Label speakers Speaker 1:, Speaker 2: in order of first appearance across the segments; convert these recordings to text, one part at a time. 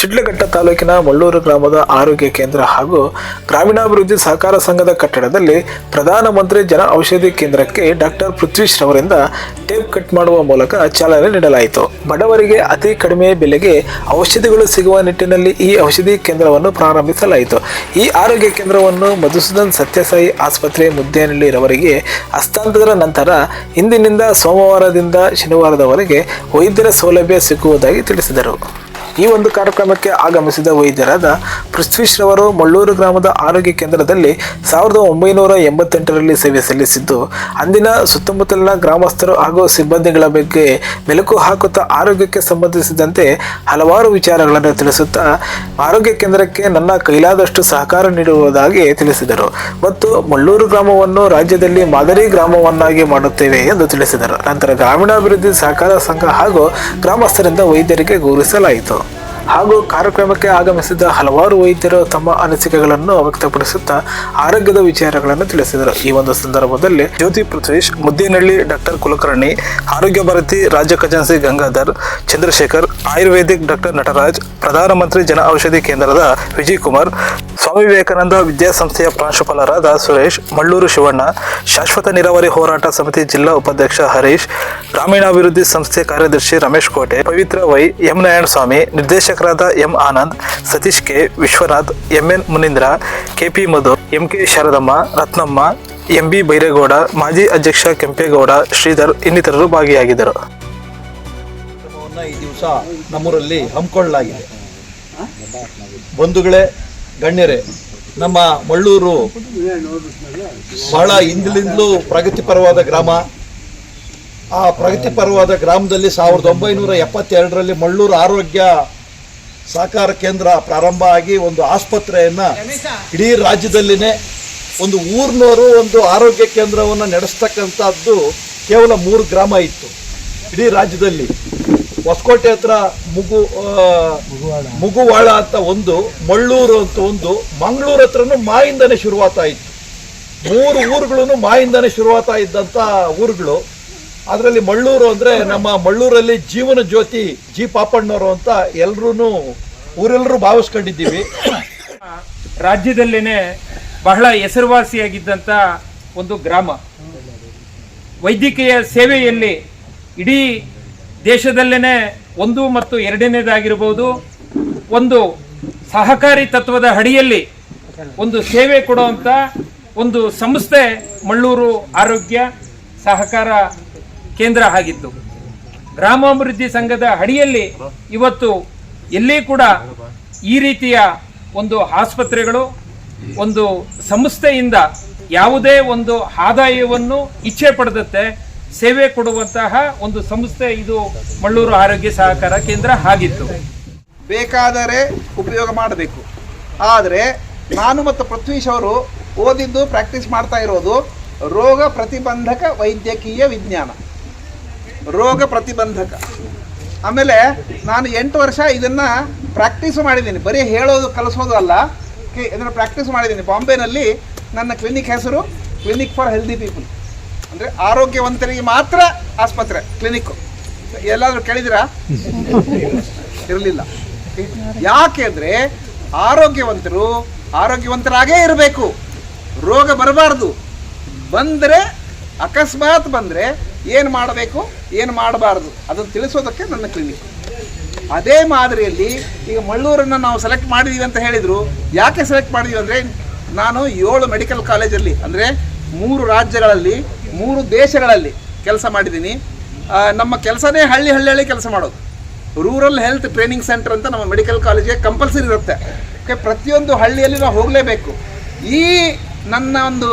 Speaker 1: ಶಿಡ್ಲಘಟ್ಟ ತಾಲೂಕಿನ ಮಳ್ಳೂರು ಗ್ರಾಮದ ಆರೋಗ್ಯ ಕೇಂದ್ರ ಹಾಗೂ ಗ್ರಾಮೀಣಾಭಿವೃದ್ಧಿ ಸಹಕಾರ ಸಂಘದ ಕಟ್ಟಡದಲ್ಲಿ ಪ್ರಧಾನಮಂತ್ರಿ ಜನ ಔಷಧಿ ಕೇಂದ್ರಕ್ಕೆ ಡಾಕ್ಟರ್ ಪೃಥ್ವೀಶ್ ರವರಿಂದ ಟೇಪ್ ಕಟ್ ಮಾಡುವ ಮೂಲಕ ಚಾಲನೆ ನೀಡಲಾಯಿತು. ಬಡವರಿಗೆ ಅತಿ ಕಡಿಮೆ ಬೆಲೆಗೆ ಔಷಧಿಗಳು ಸಿಗುವ ನಿಟ್ಟಿನಲ್ಲಿ ಈ ಔಷಧಿ ಕೇಂದ್ರವನ್ನು ಪ್ರಾರಂಭಿಸಲಾಯಿತು. ಈ ಆರೋಗ್ಯ ಕೇಂದ್ರವನ್ನು ಮಧುಸೂದನ್ ಸತ್ಯಸಾಯಿ ಆಸ್ಪತ್ರೆ ಮುದ್ದೇನಹಳ್ಳಿ ರವರಿಗೆ ಹಸ್ತಾಂತರ ನಂತರ ಇಂದಿನಿಂದ ಸೋಮವಾರದಿಂದ ಶನಿವಾರದವರೆಗೆ ವೈದ್ಯರ ಸೌಲಭ್ಯ ಸಿಗುವುದಾಗಿ ತಿಳಿಸಿದರು. ಈ ಒಂದು ಕಾರ್ಯಕ್ರಮಕ್ಕೆ ಆಗಮಿಸಿದ ವೈದ್ಯರಾದ ಪೃಥ್ವೀಶ್ ರವರು ಮಳ್ಳೂರು ಗ್ರಾಮದ ಆರೋಗ್ಯ ಕೇಂದ್ರದಲ್ಲಿ ಸಾವಿರದ ಒಂಬೈನೂರ ಎಂಬತ್ತೆಂಟರಲ್ಲಿ ಸೇವೆ ಸಲ್ಲಿಸಿದ್ದು, ಅಂದಿನ ಸುತ್ತಮುತ್ತಲಿನ ಗ್ರಾಮಸ್ಥರು ಹಾಗೂ ಸಿಬ್ಬಂದಿಗಳ ಬಗ್ಗೆ ಮೆಲುಕು ಹಾಕುತ್ತಾ ಆರೋಗ್ಯಕ್ಕೆ ಸಂಬಂಧಿಸಿದಂತೆ ಹಲವಾರು ವಿಚಾರಗಳನ್ನು ತಿಳಿಸುತ್ತಾ ಆರೋಗ್ಯ ಕೇಂದ್ರಕ್ಕೆ ನನ್ನ ಕೈಲಾದಷ್ಟು ಸಹಕಾರ ನೀಡುವುದಾಗಿ ತಿಳಿಸಿದರು ಮತ್ತು ಮಳ್ಳೂರು ಗ್ರಾಮವನ್ನು ರಾಜ್ಯದಲ್ಲಿ ಮಾದರಿ ಗ್ರಾಮವನ್ನಾಗಿ ಮಾಡುತ್ತೇವೆ ಎಂದು ತಿಳಿಸಿದರು. ನಂತರ ಗ್ರಾಮೀಣಾಭಿವೃದ್ಧಿ ಸಹಕಾರ ಸಂಘ ಹಾಗೂ ಗ್ರಾಮಸ್ಥರಿಂದ ವೈದ್ಯರಿಗೆ ಗೌರವಿಸಲಾಯಿತು ಹಾಗೂ ಕಾರ್ಯಕ್ರಮಕ್ಕೆ ಆಗಮಿಸಿದ ಹಲವಾರು ವೈದ್ಯರು ತಮ್ಮ ಅನಿಸಿಕೆಗಳನ್ನು ವ್ಯಕ್ತಪಡಿಸುತ್ತಾ ಆರೋಗ್ಯದ ವಿಚಾರಗಳನ್ನು ತಿಳಿಸಿದರು. ಈ ಒಂದು ಸಂದರ್ಭದಲ್ಲಿ ಜ್ಯೋತಿ ಪೃಥ್ವೀಶ್ ಮುದ್ದೇನಹಳ್ಳಿ ಡಾಕ್ಟರ್ ಕುಲಕರ್ಣಿ, ಆರೋಗ್ಯ ಭಾರತಿ, ರಾಜ್ಯ ಖಜಾನ್ಸಿ ಗಂಗಾಧರ್, ಚಂದ್ರಶೇಖರ್, ಆಯುರ್ವೇದಿಕ್ ಡಾಕ್ಟರ್ ನಟರಾಜ್ ಪ್ರಧಾನಮಂತ್ರಿ ಜನ ಔಷಧಿ ಕೇಂದ್ರದ ವಿಜಯ್ ಕುಮಾರ್ ಸ್ವಾಮಿ ವಿವೇಕಾನಂದ ವಿದ್ಯಾಸಂಸ್ಥೆಯ ಪ್ರಾಂಶುಪಾಲರಾದ ಸುರೇಶ್, ಮಳ್ಳೂರು ಶಿವಣ್ಣ, ಶಾಶ್ವತ ನೀರಾವರಿ ಹೋರಾಟ ಸಮಿತಿ ಜಿಲ್ಲಾ ಉಪಾಧ್ಯಕ್ಷ ಹರೀಶ್, ಗ್ರಾಮೀಣಾಭಿವೃದ್ಧಿ ಸಂಸ್ಥೆ ಕಾರ್ಯದರ್ಶಿ ರಮೇಶ್ ಕೋಟೆ, ಪವಿತ್ರ ವೈ ಎಂ ನಾರಾಯಣ ಸ್ವಾಮಿ ನಿರ್ದೇಶಕರಾದ M Anand, Satish K Vishwanath MN Munindra KP Madhu, M K Sharadamma, Ratnamma, M B Byregowda, ಮಾಜಿ ಅಧ್ಯಕ್ಷ ಕೆಂಪೇಗೌಡ, ಶ್ರೀಧರ್ ಇನ್ನಿತರರು ಭಾಗಿಯಾಗಿದ್ದರು.
Speaker 2: ಈ ದಿವಸ ನಮ್ಮೂರಲ್ಲಿ ಹಮ್ಮಿಕೊಳ್ಳಲಾಗಿದೆ. ಬಂಧುಗಳೇ, ಗಣ್ಯರೇ, ನಮ್ಮ ಮಳ್ಳೂರು ಬಹಳ ಹಿಂದಿನಿಂದಲೂ ಪ್ರಗತಿಪರವಾದ ಗ್ರಾಮ. ಆ ಪ್ರಗತಿಪರವಾದ ಗ್ರಾಮದಲ್ಲಿ ಸಾವಿರದ ಒಂಬೈನೂರ ಎಪ್ಪತ್ತೆರಡರಲ್ಲಿ ಮಳ್ಳೂರು ಆರೋಗ್ಯ ಸಹಕಾರ ಕೇಂದ್ರ ಪ್ರಾರಂಭ ಆಗಿ ಒಂದು ಆಸ್ಪತ್ರೆಯನ್ನು ಇಡೀ ರಾಜ್ಯದಲ್ಲಿನೇ ಒಂದು ಊರಿನವರು ಒಂದು ಆರೋಗ್ಯ ಕೇಂದ್ರವನ್ನು ನಡೆಸ್ತಕ್ಕಂಥದ್ದು ಕೇವಲ ಮೂರು ಗ್ರಾಮ ಇತ್ತು. ಇಡೀ ರಾಜ್ಯದಲ್ಲಿ. ಹೊಸಕೋಟೆ ಹತ್ರ ಮುಗು ಮುಗುವಾಳ ಅಂತ ಒಂದು ಮಳ್ಳೂರು ಅಂತ ಒಂದು ಮಂಗಳೂರು ಹತ್ರನೂ ಮಾಯಿಂದನೇ ಶುರುವಾತ ಇತ್ತು ಮೂರು ಊರುಗಳೂ ಮಾಯಿಂದನೇ ಶುರುವಾತ ಇದ್ದಂಥ ಊರುಗಳು. ಅದರಲ್ಲಿ ಮಳ್ಳೂರು ಅಂದರೆ ನಮ್ಮ ಮಳ್ಳೂರಲ್ಲಿ ಜೀವನ ಜ್ಯೋತಿ ಜಿ ಪಾಪಣ್ಣವರು ಅಂತ ಎಲ್ಲರೂ ಊರೆಲ್ಲರೂ ಭಾವಿಸ್ಕೊಂಡಿದ್ದೀವಿ.
Speaker 3: ರಾಜ್ಯದಲ್ಲೇನೆ ಬಹಳ ಹೆಸರುವಾಸಿಯಾಗಿದ್ದಂಥ ಒಂದು ಗ್ರಾಮ. ವೈದ್ಯಕೀಯ ಸೇವೆಯಲ್ಲಿ ಇಡೀ ದೇಶದಲ್ಲೇನೆ ಒಂದು ಮತ್ತು ಎರಡನೇದಾಗಿರ್ಬೋದು. ಒಂದು ಸಹಕಾರಿ ತತ್ವದ ಅಡಿಯಲ್ಲಿ ಒಂದು ಸೇವೆ ಕೊಡುವಂಥ ಒಂದು ಸಂಸ್ಥೆ ಮಳ್ಳೂರು ಆರೋಗ್ಯ ಸಹಕಾರ ಕೇಂದ್ರ ಆಗಿತ್ತು. ಗ್ರಾಮಾಭಿವೃದ್ಧಿ ಸಂಘದ ಅಡಿಯಲ್ಲಿ ಇವತ್ತು ಎಲ್ಲಿ ಕೂಡ ಈ ರೀತಿಯ ಒಂದು ಆಸ್ಪತ್ರೆಗಳು, ಒಂದು ಸಂಸ್ಥೆಯಿಂದ ಯಾವುದೇ ಒಂದು ಆದಾಯವನ್ನು ಇಚ್ಛೆ ಪಡೆದತ್ತೆ ಸೇವೆ ಕೊಡುವಂತಹ ಒಂದು ಸಂಸ್ಥೆ ಇದು ಮಳ್ಳೂರು ಆರೋಗ್ಯ ಸಹಕಾರ ಕೇಂದ್ರ ಆಗಿತ್ತು.
Speaker 4: ಬೇಕಾದರೆ ಉಪಯೋಗ ಮಾಡಬೇಕು. ಆದರೆ ನಾನು ಮತ್ತು ಪೃಥ್ವೀಶ್ ಅವರು ಓದಿದ್ದು, ಪ್ರಾಕ್ಟೀಸ್ ಮಾಡ್ತಾ ಇರೋದು ರೋಗ ಪ್ರತಿಬಂಧಕ ವೈದ್ಯಕೀಯ ವಿಜ್ಞಾನ. ರೋಗ ಪ್ರತಿಬಂಧಕ. ಆಮೇಲೆ ನಾನು ಎಂಟು ವರ್ಷ ಇದನ್ನು ಪ್ರಾಕ್ಟೀಸ್ ಮಾಡಿದ್ದೀನಿ. ಬರೀ ಹೇಳೋದು, ಕಲಿಸೋದು ಅಲ್ಲ. ಇದನ್ನು ಪ್ರಾಕ್ಟೀಸ್ ಮಾಡಿದ್ದೀನಿ. ಬಾಂಬೆನಲ್ಲಿ ನನ್ನ ಕ್ಲಿನಿಕ್ ಹೆಸರು ಕ್ಲಿನಿಕ್ ಫಾರ್ ಹೆಲ್ದಿ ಪೀಪಲ್ ಅಂದರೆ ಆರೋಗ್ಯವಂತರಿಗೆ ಮಾತ್ರ ಆಸ್ಪತ್ರೆ ಕ್ಲಿನಿಕ್ಕು ಎಲ್ಲಾದರೂ ಕೇಳಿದಿರಾ ಇರಲಿಲ್ಲ. ಯಾಕೆ ಅಂದರೆ ಆರೋಗ್ಯವಂತರು ಆರೋಗ್ಯವಂತರಾಗೇ ಇರಬೇಕು. ರೋಗ ಬರಬಾರ್ದು. ಬಂದರೆ, ಅಕಸ್ಮಾತ್ ಬಂದರೆ ಏನು ಮಾಡಬೇಕು, ಏನು ಮಾಡಬಾರ್ದು, ಅದನ್ನು ತಿಳಿಸೋದಕ್ಕೆ ನನ್ನ ಕ್ಲಿನಿಕ್ ಅದೇ ಮಾದರಿಯಲ್ಲಿ ಈಗ ಮಳ್ಳೂರನ್ನು ನಾವು ಸೆಲೆಕ್ಟ್ ಮಾಡಿದ್ದೀವಿ ಅಂತ ಹೇಳಿದರು. ಯಾಕೆ ಸೆಲೆಕ್ಟ್ ಮಾಡಿದ್ದೀವಿ ಅಂದರೆ, ನಾನು ಏಳು ಮೆಡಿಕಲ್ ಕಾಲೇಜಲ್ಲಿ ಅಂದರೆ ಮೂರು ರಾಜ್ಯಗಳಲ್ಲಿ, ಮೂರು ದೇಶಗಳಲ್ಲಿ ಕೆಲಸ ಮಾಡಿದ್ದೀನಿ. ನಮ್ಮ ಕೆಲಸನೇ ಹಳ್ಳಿ ಹಳ್ಳಿ ಕೆಲಸ ಮಾಡೋದು. ರೂರಲ್ ಹೆಲ್ತ್ ಟ್ರೈನಿಂಗ್ ಸೆಂಟರ್ ಅಂತ ನಮ್ಮ ಮೆಡಿಕಲ್ ಕಾಲೇಜಿಗೆ ಕಂಪಲ್ಸರಿ ಇರುತ್ತೆ. ಓಕೆ ಪ್ರತಿಯೊಂದು ಹಳ್ಳಿಯಲ್ಲಿ ನಾವು ಹೋಗಲೇಬೇಕು. ಈ ನನ್ನ ಒಂದು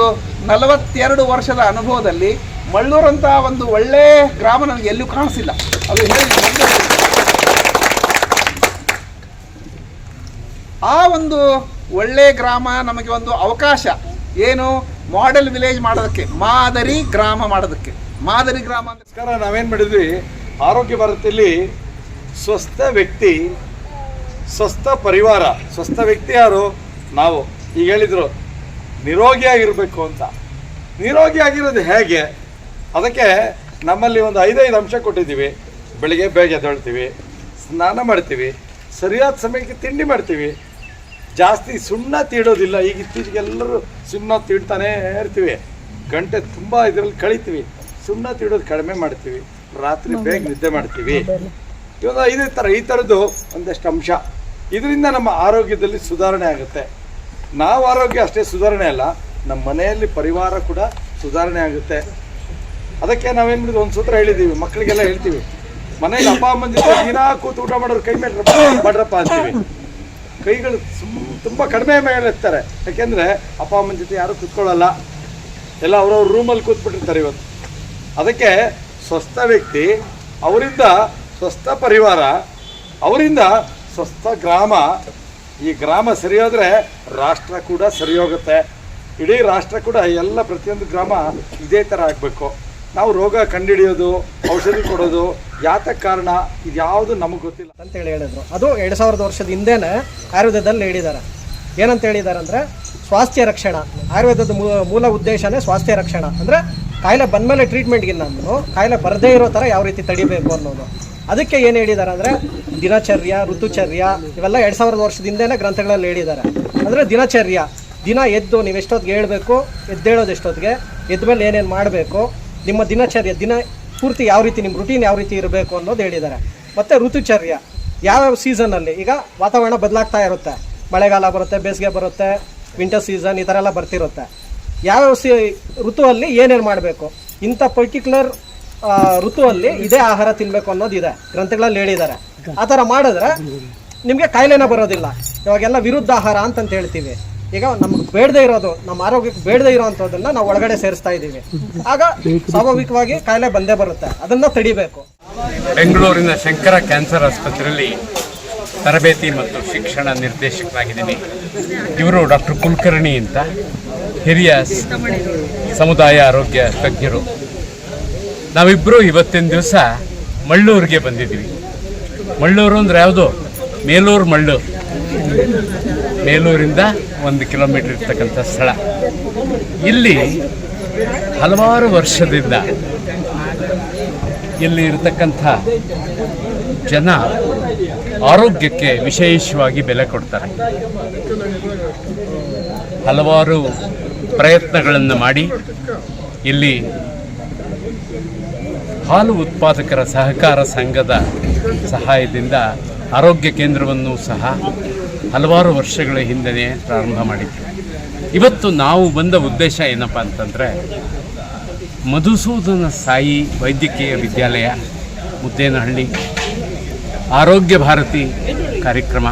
Speaker 4: ನಲವತ್ತೆರಡು ವರ್ಷದ ಅನುಭವದಲ್ಲಿ ಮಳ್ಳೂರಂಥ ಒಂದು ಒಳ್ಳೆ ಗ್ರಾಮ ನನಗೆ ಎಲ್ಲೂ ಕಾಣಿಸಿಲ್ಲ. ಅದು ಹೇಳಿ ಆ ಒಂದು ಒಳ್ಳೆ ಗ್ರಾಮ ನಮಗೆ ಒಂದು ಅವಕಾಶ. ಏನು? ಮಾಡೆಲ್ ವಿಲೇಜ್ ಮಾಡೋದಕ್ಕೆ, ಮಾದರಿ ಗ್ರಾಮ ಮಾಡೋದಕ್ಕೆ. ಮಾದರಿ ಗ್ರಾಮ
Speaker 2: ನಮಸ್ಕಾರ, ನಾವೇನು ಮಾಡಿದ್ವಿ? ಆರೋಗ್ಯ ಭಾರತದಲ್ಲಿ ಸ್ವಸ್ಥ ವ್ಯಕ್ತಿ, ಸ್ವಸ್ಥ ಪರಿವಾರ. ಸ್ವಸ್ಥ ವ್ಯಕ್ತಿ ಯಾರು? ನಾವು. ಈಗ ಹೇಳಿದರು, ನಿರೋಗಿಯಾಗಿರಬೇಕು ಅಂತ. ನಿರೋಗಿಯಾಗಿರೋದು ಹೇಗೆ? ಅದಕ್ಕೆ ನಮ್ಮಲ್ಲಿ ಒಂದು ಐದೈದು ಅಂಶ ಕೊಟ್ಟಿದ್ದೀವಿ. ಬೆಳಿಗ್ಗೆ ಬೇಗ ಎದ್ದೇಳ್ತೀವಿ ಸ್ನಾನ ಮಾಡ್ತೀವಿ
Speaker 5: ಸರಿಯಾದ ಸಮಯಕ್ಕೆ ತಿಂಡಿ ಮಾಡ್ತೀವಿ. ಜಾಸ್ತಿ ಸುಣ್ಣ ತೀಡೋದಿಲ್ಲ ಈಗ ಇತ್ತೀಚೆಗೆ ಎಲ್ಲರೂ ಸುಣ್ಣ ತೀಡ್ತಾನೇ ಇರ್ತೀವಿ. ಗಂಟೆ ತುಂಬ ಇದರಲ್ಲಿ ಕಳಿತೀವಿ. ಸುಣ್ಣ ತೀಡೋದು ಕಡಿಮೆ ಮಾಡ್ತೀವಿ. ರಾತ್ರಿ ಬೇಗ ನಿದ್ದೆ ಮಾಡ್ತೀವಿ. ಇವಾಗ ಇದೇ ಥರ ಈ ಥರದ್ದು ಒಂದಷ್ಟು ಅಂಶ. ಇದರಿಂದ ನಮ್ಮ ಆರೋಗ್ಯದಲ್ಲಿ ಸುಧಾರಣೆ ಆಗುತ್ತೆ. ನಾವು ಆರೋಗ್ಯ ಅಷ್ಟೇ ಸುಧಾರಣೆ ಅಲ್ಲ ನಮ್ಮ ಮನೆಯಲ್ಲಿ ಪರಿವಾರ ಕೂಡ ಸುಧಾರಣೆ ಆಗುತ್ತೆ. ಅದಕ್ಕೆ ನಾವೇನು ಮಾಡಿದ್ವಿ? ಒಂದು ಸೂತ್ರ ಹೇಳಿದ್ದೀವಿ ಮಕ್ಕಳಿಗೆಲ್ಲ ಹೇಳ್ತೀವಿ. ಮನೇಲಿ ಅಪ್ಪ ಅಮ್ಮನ ಜೊತೆ ದಿನಾ ಕೂತು ಊಟ ಮಾಡೋರು ಕೈ ಮೇಲೆ ಮಾಡ್ರಪ್ಪ ಅಂತೀವಿ. ಕೈಗಳು ತುಂಬ ಕಡಿಮೆ ಮೇಲೆ ಇರ್ತಾರೆ ಯಾಕೆಂದರೆ ಅಪ್ಪ, ಅಮ್ಮನ ಜೊತೆ ಯಾರೂ ಕೂತ್ಕೊಳ್ಳಲ್ಲ. ಎಲ್ಲ ಅವ್ರವ್ರ ರೂಮಲ್ಲಿ ಕೂತ್ಬಿಟ್ಟಿರ್ತಾರೆ ಇವತ್ತು. ಅದಕ್ಕೆ ಸ್ವಸ್ಥ ವ್ಯಕ್ತಿ, ಅವರಿಂದ ಸ್ವಸ್ಥ ಪರಿವಾರ, ಅವರಿಂದ ಸ್ವಸ್ಥ ಗ್ರಾಮ. ಈ ಗ್ರಾಮ ಸರಿ ಹೋದ್ರೆ ರಾಷ್ಟ್ರ ಕೂಡ ಸರಿ ಹೋಗುತ್ತೆ ಇಡೀ ರಾಷ್ಟ್ರ ಕೂಡ ಎಲ್ಲ ಪ್ರತಿಯೊಂದು ಗ್ರಾಮ ಇದೇ ಥರ ಆಗಬೇಕು. ನಾವು ರೋಗ ಕಂಡುಹಿಡಿಯೋದು, ಔಷಧಿ ಕೊಡೋದು ಯಾತಕ್ಕೆ ಕಾರಣ, ಇದ್ಯಾವುದು ನಮಗೆ ಗೊತ್ತಿಲ್ಲ.
Speaker 6: ಅಂತೇಳಿ ಹೇಳಿದ್ರು. ಅದು ಎರಡು ಸಾವಿರದ ವರ್ಷದ ಹಿಂದೆನೇ ಆಯುರ್ವೇದದಲ್ಲಿ ಹೇಳಿದ್ದಾರೆ ಏನಂತ ಹೇಳಿದ್ದಾರೆ ಅಂದರೆ ಸ್ವಾಸ್ಥ್ಯ ರಕ್ಷಣಾ. ಆಯುರ್ವೇದದ ಮೂಲ ಉದ್ದೇಶನೇ ಸ್ವಾಸ್ಥ್ಯ ರಕ್ಷಣಾ. ಅಂದರೆ ಕಾಯಿಲೆ ಬಂದಮೇಲೆ ಟ್ರೀಟ್ಮೆಂಟ್ಗಿನ್ನ ಕಾಯಿಲೆ ಬರದೇ ಇರೋ ಥರ ಯಾವ ರೀತಿ ತಡಿಬೇಕು ಅನ್ನೋದು. ಅದಕ್ಕೆ ಏನು ಹೇಳಿದ್ದಾರೆ ಅಂದರೆ ದಿನಚರ್ಯ, ಋತುಚರ್ಯ ಇವೆಲ್ಲ ಎರಡು ಸಾವಿರದ ವರ್ಷದ ಹಿಂದೆನೇ ಗ್ರಂಥಗಳಲ್ಲಿ ಹೇಳಿದ್ದಾರೆ ಅಂದರೆ ದಿನಚರ್ಯ, ದಿನ ಎದ್ದು ನೀವು ಎಷ್ಟೊತ್ತಿಗೆ ಹೇಳಬೇಕು ಎದ್ದೇಳೋದು ಎಷ್ಟೊತ್ತಿಗೆ ಎದ್ಮೇಲೆ ಏನೇನು ಮಾಡಬೇಕು ನಿಮ್ಮ ದಿನಚರ್ಯ, ದಿನ ಪೂರ್ತಿ ಯಾವ ರೀತಿ ನಿಮ್ಮ ರುಟೀನ್ ಯಾವ ರೀತಿ ಇರಬೇಕು ಅನ್ನೋದು ಹೇಳಿದ್ದಾರೆ. ಮತ್ತು ಋತುಚರ್ಯ ಯಾವ್ಯಾವ ಸೀಸನಲ್ಲಿ ಈಗ ವಾತಾವರಣ ಬದಲಾಗ್ತಾ ಇರುತ್ತೆ. ಮಳೆಗಾಲ ಬರುತ್ತೆ, ಬೇಸಿಗೆ ಬರುತ್ತೆ ವಿಂಟರ್ ಸೀಸನ್ ಈ ಥರ ಎಲ್ಲ ಬರ್ತಿರುತ್ತೆ. ಯಾವ್ಯಾವ ಸೀ, ಋತುವಲ್ಲಿ ಏನೇನು ಮಾಡಬೇಕು? ಇಂಥ ಪರ್ಟಿಕ್ಯುಲರ್ ಋತುವಲ್ಲಿ ಇದೇ ಆಹಾರ ತಿನ್ನಬೇಕು ಅನ್ನೋದಿದೆ ಗ್ರಂಥಗಳಲ್ಲಿ ಹೇಳಿದ್ದಾರೆ. ಆ ಥರ ಮಾಡಿದ್ರೆ ನಿಮಗೆ ಕಾಯಿಲೆನೇ ಬರೋದಿಲ್ಲ. ಇವಾಗೆಲ್ಲ ವಿರುದ್ಧ ಆಹಾರ ಅಂತಂತ ಹೇಳ್ತೀವಿ. ಈಗ ನಮ್ಗೆ ಬೇಡದೇ ಇರೋದು ನಮ್ಮ ಆರೋಗ್ಯಕ್ಕೆ ಬೇಡದೇ ಇರೋವಂಥದ್ದನ್ನು ನಾವು ಒಳಗಡೆ ಸೇರಿಸ್ತಾ ಇದ್ದೀವಿ. ಆಗ ಸ್ವಾಭಾವಿಕವಾಗಿ ಕಾಯಿಲೆ ಬಂದೇ ಬರುತ್ತೆ, ಅದನ್ನ ತಡಿಬೇಕು.
Speaker 7: ಬೆಂಗಳೂರಿನ ಶಂಕರ ಕ್ಯಾನ್ಸರ್ ಆಸ್ಪತ್ರೆಯಲ್ಲಿ ತರಬೇತಿ ಮತ್ತು ಶಿಕ್ಷಣ ನಿರ್ದೇಶಕರಾಗಿದ್ದೀನಿ. ಇವರು ಡಾಕ್ಟರ್ ಕುಲಕರ್ಣಿ ಅಂತ, ಹಿರಿಯ ಸಮುದಾಯ ಆರೋಗ್ಯ ತಜ್ಞರು. ನಾವಿಬ್ಬರು ಇವತ್ತಿನ ದಿವಸ ಮಳ್ಳೂರಿಗೆ ಬಂದಿದ್ದೀವಿ. ಮಳ್ಳೂರು ಅಂದರೆ ಯಾವುದು? ಮೇಲೂರು ಮಳ್ಳೂರು ಮೇಲೂರಿಂದ ಒಂದು ಕಿಲೋಮೀಟರ್ ಇರ್ತಕ್ಕಂಥ ಸ್ಥಳ. ಇಲ್ಲಿ ಹಲವಾರು ವರ್ಷದಿಂದ ಇಲ್ಲಿ ಇರತಕ್ಕಂಥ ಜನ ಆರೋಗ್ಯಕ್ಕೆ ವಿಶೇಷವಾಗಿ ಬೆಲೆ ಕೊಡ್ತಾರೆ. ಹಲವಾರು ಪ್ರಯತ್ನಗಳನ್ನು ಮಾಡಿ ಇಲ್ಲಿ ಹಾಲು ಉತ್ಪಾದಕರ ಸಹಕಾರ ಸಂಘದ ಸಹಾಯದಿಂದ ಆರೋಗ್ಯ ಕೇಂದ್ರವನ್ನು ಸಹ ಹಲವಾರು ವರ್ಷಗಳ ಹಿಂದೆಯೇ ಪ್ರಾರಂಭ ಮಾಡಿದ್ವಿ ಇವತ್ತು ನಾವು ಬಂದ ಉದ್ದೇಶ ಏನಪ್ಪ ಅಂತಂದರೆ, ಮಧುಸೂದನ ಸಾಯಿ ವೈದ್ಯಕೀಯ ವಿದ್ಯಾಲಯ, ಮುದ್ದೇನಹಳ್ಳಿ, ಆರೋಗ್ಯ ಭಾರತಿ ಕಾರ್ಯಕ್ರಮ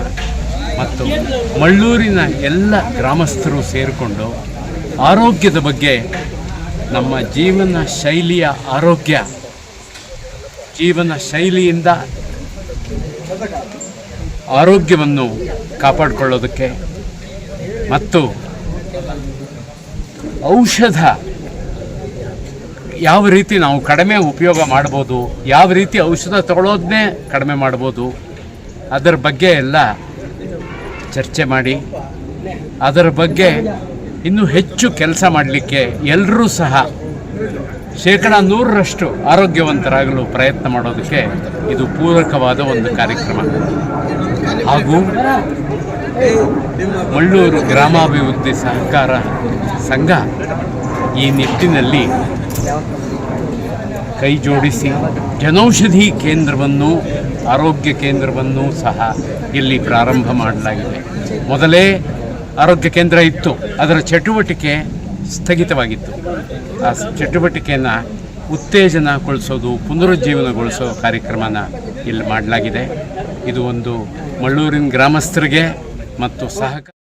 Speaker 7: ಮತ್ತು ಮಳ್ಳೂರಿನ ಎಲ್ಲ ಗ್ರಾಮಸ್ಥರು ಸೇರಿಕೊಂಡು ಆರೋಗ್ಯದ ಬಗ್ಗೆ ನಮ್ಮ ಜೀವನ ಶೈಲಿಯ ಆರೋಗ್ಯ, ಜೀವನ ಶೈಲಿಯಿಂದ ಆರೋಗ್ಯವನ್ನು ಕಾಪಾಡಿಕೊಳ್ಳೋದಕ್ಕೆ ಮತ್ತು ಔಷಧ ಯಾವ ರೀತಿ ನಾವು ಕಡಿಮೆ ಉಪಯೋಗ ಮಾಡ್ಬೋದು, ಯಾವ ರೀತಿ ಔಷಧ ತಗೊಳ್ಳೋದನ್ನೇ ಕಡಿಮೆ ಮಾಡ್ಬೋದು, ಅದರ ಬಗ್ಗೆ ಎಲ್ಲ ಚರ್ಚೆ ಮಾಡಿ, ಅದರ ಬಗ್ಗೆ ಇನ್ನೂ ಹೆಚ್ಚು ಕೆಲಸ ಮಾಡಲಿಕ್ಕೆ ಎಲ್ಲರೂ ಸಹ ಶೇಕಡ ನೂರರಷ್ಟು ಆರೋಗ್ಯವಂತರಾಗಲು ಪ್ರಯತ್ನ ಮಾಡೋದಕ್ಕೆ ಇದು ಪೂರಕವಾದ ಒಂದು ಕಾರ್ಯಕ್ರಮ. ಹಾಗೂ ಮಳ್ಳೂರು ಗ್ರಾಮಾಭಿವೃದ್ಧಿ ಸಹಕಾರ ಸಂಘ ಈ ನಿಟ್ಟಿನಲ್ಲಿ ಕೈ ಜೋಡಿಸಿ ಜನೌಷಧಿ ಕೇಂದ್ರವನ್ನು, ಆರೋಗ್ಯ ಕೇಂದ್ರವನ್ನು ಸಹ ಇಲ್ಲಿ ಪ್ರಾರಂಭ ಮಾಡಲಾಗಿದೆ. ಮೊದಲೇ ಆರೋಗ್ಯ ಕೇಂದ್ರ ಇತ್ತು, ಅದರ ಚಟುವಟಿಕೆ ಸ್ಥಗಿತವಾಗಿತ್ತು. ಆ ಚಟುವಟಿಕೆಯನ್ನು ಉತ್ತೇಜನಗೊಳಿಸೋದು, ಪುನರುಜ್ಜೀವನಗೊಳಿಸೋ ಕಾರ್ಯಕ್ರಮನ ಇಲ್ಲಿ ಮಾಡಲಾಗಿದೆ. ಇದು ಒಂದು ಮಳ್ಳೂರಿನ ಗ್ರಾಮಸ್ಥರಿಗೆ ಮತ್ತು ಸಹಕಾರ